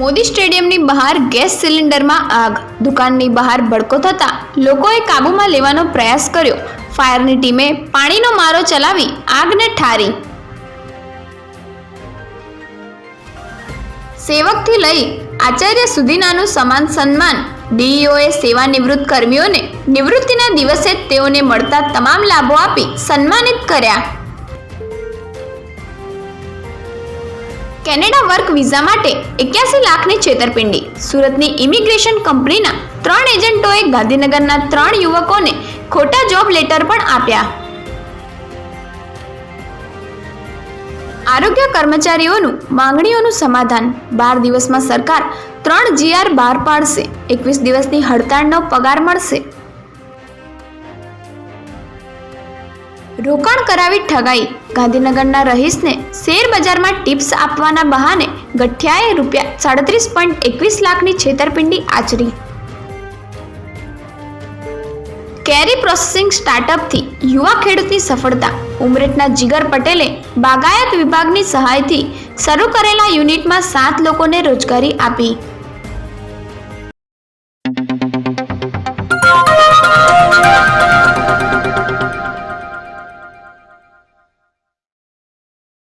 મોદી સ્ટેડિયમની બહાર ગેસ સિલિન્ડરમાં આગ. દુકાનની બહાર ભડકો થતાં લોકોએ કાબૂમાં લેવાનો પ્રયાસ કર્યો. ફાયરની ટીમે પાણીનો મારો ચલાવી આગને ઠારી. સેવકથી લઈ આચાર્ય સુધીનાનું સમાન સન્માન. ડીઈઓએ સેવાનિવૃત્ત કર્મીઓને નિવૃત્તિના દિવસે તેઓને મળતા તમામ લાભો આપી સન્માનિત કર્યા. કેનેડા વર્ક વિઝા માટે એક્યાસી લાખની છેતરપિંડી. સુરતની ઇમિગ્રેશન કંપનીના ત્રણ એજન્ટોએ ગાંધીનગરના ત્રણ યુવકોને ખોટા જોબ લેટર પણ આપ્યા. આરોગ્ય કર્મચારીઓનું માંગણીઓનું સમાધાન. બાર દિવસમાં સરકાર ત્રણ જીઆર બહાર પાડશે. એકવીસ દિવસની હડતાળનો પગાર મળશે. રોકાણ કરાવી ઠગાઈ. ગાંધીનગરના રહીશને શેર બજારમાં ટિપ્સ આપવાના બહાને ગઠિયાએ રૂપિયા સાડત્રીસ પોઈન્ટ એકવીસ લાખની છેતરપિંડી આચરી. કેરી પ્રોસેસિંગ સ્ટાર્ટઅપથી યુવા ખેડૂતની સફળતા. ઉમરેઠના જીગર પટેલે બાગાયત વિભાગની સહાયથી શરૂ કરેલા યુનિટમાં સાત લોકોને રોજગારી આપી.